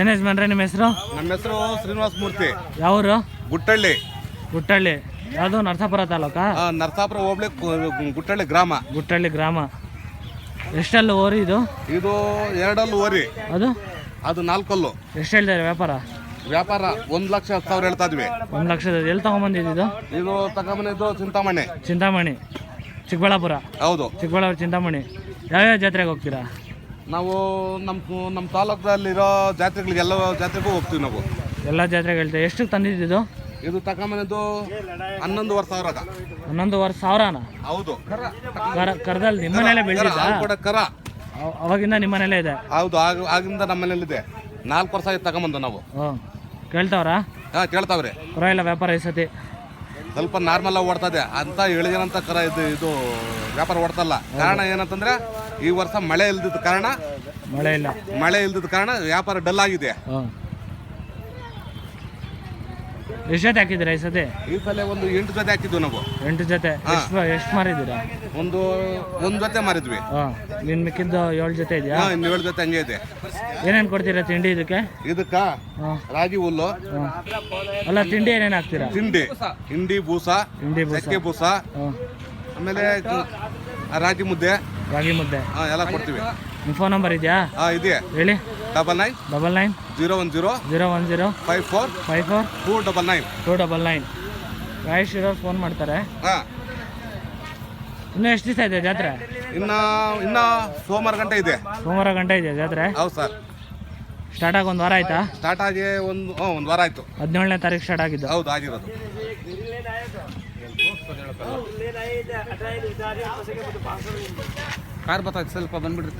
ಏನು ಯಜಮಾನ್ರೆ ನಿಮ್ಮ ಹೆಸರು? ನಮ್ಮ ಹೆಸರು ಶ್ರೀನಿವಾಸ ಮೂರ್ತಿ. ಯಾವರು? ಗುಟ್ಟಳ್ಳಿ. ಗುಟ್ಟಳ್ಳಿ. ಯಾವುದು? ನರಸಾಪುರ ತಾಲೂಕಾ? ಆ, ನರಸಾಪುರ ಹೋಬಳಿ ಕು- ಗುಟ್ಟಳ್ಳಿ ಗ್ರಾಮ. ಗುಟ್ಟಳ್ಳಿ ಗ್ರಾಮ. ಎಷ್ಟಲ್ಲಿ ಓರಿ ಇದು? ಇದು ಎರಡಲ್ಲು ಓರಿ. ಅದು? ಅದು ನಾಲ್ಕಲ್ಲು. ಎಷ್ಟು ಹೇಳ್ತಾರೆ ವ್ಯಾಪಾರ? ವ್ಯಾಪಾರ ಒಂದು ಲಕ್ಷ ಹತ್ತು ಸಾವಿರ ಹೇಳ್ತಾ ಇದ್ವಿ. ಒಂದು ಲಕ್ಷದ ಎಲ್ಲಿ ತೊಗೊಂಬಂದಿದ್ದು ಇದು ತಗೊಂಬಂದಿದ್ದು ಚಿಂತಾಮಣಿ. ಚಿಂತಾಮಣಿ. ಚಿಕ್ಕಬಳ್ಳಾಪುರ? ಹೌದು. ಚಿಕ್ಕಬಳ್ಳಾಪುರ ಚಿಂತಾಮಣಿ. ಯಾವ್ಯಾವ ಜಾತ್ರೆಗೆ ಹೋಗ್ತೀರಾ? ನಾವು ನಮ್ಮ ನಮ್ಮ ತಾಲೂಕದಲ್ಲಿರೋ ಜಾತ್ರೆಗಳಿಗೆಲ್ಲ ಜಾತ್ರೆಗೂ ಹೋಗ್ತೀವಿ ನಾವು. ಎಲ್ಲ ಜಾತ್ರೆಗಳಿದೆ. ಎಷ್ಟು ಎಷ್ಟಕ್ಕೆ ತಂದಿದ್ದು ಇದು? ತಗೊಂಬಂದಿದ್ದು ಹನ್ನೊಂದುವರೆ ಸಾವಿರ ಹನ್ನೊಂದುವರೆ ಸಾವಿರನ? ಹೌದು. ಕರ ಕರದಲ್ಲಿ ಬೆಳೆದಿದ್ದ ಬೆಳೆದಿದೆ ಕೂಡ ಕರ. ಅವಾಗಿಂದ ನಿಮ್ಮನೇಲೇ ಇದೆ? ಹೌದು ಆಗ ಆಗಿಂದ ನಮ್ಮ ಮನೇಲಿದೆ ನಾಲ್ಕು ವರ್ಷ ಆಯ್ತು ತಗೊಂಬಂದು ನಾವು. ಹ್ಞೂ ಕೇಳ್ತಾವ್ರಾ? ಹಾಂ ಕೇಳ್ತಾವ್ರಿ. ಪರವಾಗಿಲ್ಲ ವ್ಯಾಪಾರ ಈ ಸತಿ. ಸ್ವಲ್ಪ ನಾರ್ಮಲ್ ಆಗಿ ಓಡ್ತದೆ ಅಂತ ಇಳಿದಿರಂತ ಕರ ಇದು ಇದು ವ್ಯಾಪಾರ ಓಡ್ತಲ್ಲ ಕಾರಣ ಏನಂತಂದ್ರೆ ಈ ವರ್ಷ ಮಳೆ ಇಲ್ದಿದ್ದ ಕಾರಣ? ಮಳೆ ಇಲ್ಲ. ಮಳೆ ಇಲ್ದಿದ್ದ ಕಾರಣ ವ್ಯಾಪಾರ ಡಲ್ ಆಗಿದೆ. ಎಷ್ಟು ಜೊತೆ ಹಾಕಿದ್ದೀರಾ ಈ ಸತಿ? ಈ ಸಲ ಒಂದು ಎಂಟು ಜೊತೆ ಹಾಕಿದ್ವಿ ನಾವು. ಎಂಟು ಜೊತೆ. ಎಷ್ಟು ಎಷ್ಟು ಮಾರಿದ್ದೀರಾ? ಒಂದು ಒಂದು ಜೊತೆ ಮಾರಿದ್ವಿ. ನಿನ್ ಮಿಕ್ಕಿದ್ದು ಏಳು ಜೊತೆ ಇದೆಯಾ? ಇನ್ನು ಏಳು ಜೊತೆ ಹಂಗೆ ಇದೆ. ಏನೇನು ಕೊಡ್ತೀರಾ ತಿಂಡಿ ಇದಕ್ಕೆ? ಇದಕ್ಕ ರಾಗಿ ಹುಲ್ಲು. ಅಲ್ಲ ತಿಂಡಿ ಏನೇನ್ ಹಾಕ್ತೀರಾ? ತಿಂಡಿ. ಹಿಂಡಿ ಬೂಸ ತಿಂಡಿ ಬೂಸ. ಬೂಸ. ಆಮೇಲೆ ರಾಗಿ ಮುದ್ದೆ. ರಾಗಿ ಮುದ್ದೆ. ಹಾ ಎಲ್ಲ ಕೊಡ್ತೀವಿ. ನಿಮ್ಮ ಫೋನ್ ನಂಬರ್ ಇದೆಯಾ? ಹಾ ಇದೆ. ಹೇಳಿ. Double nine double nine zero one zero zero one zero five four five four two double nine. Two double nine. Rayesh ಇರೋರು ಫೋನ್ ಮಾಡ್ತಾರೆ. ಹಾಂ. ಇನ್ನೂ ಎಷ್ಟು ದಿವಸ ಇದೆ ಜಾತ್ರೆ? ಇನ್ನ ಇನ್ನ ಸೋಮವಾರ ಗಂಟೆ ಇದೆ. ಸೋಮವಾರ ಗಂಟೆ ಇದೆ ಜಾತ್ರೆ? ಹೌದು ಸರ್. ಸ್ಟಾರ್ಟ್ ಆಗಿ ಒಂದು ವಾರ ಆಯ್ತಾ? ಸ್ಟಾರ್ಟ್ ಆಗಿ ಒಂದು ಹ್ಞೂ ಒಂದು ವಾರ ಆಯಿತು. ಹದಿನೇಳನೇ ತಾರೀಕು ಸ್ಟಾರ್ಟ್ ಆಗಿದ್ದು. ಹೌದು ಆಗಿರೋದು. ಕಾರ್ ಬರ್ತೈತೆ ಸ್ವಲ್ಪ ಬಂದ್ಬಿಡ್ರಿ.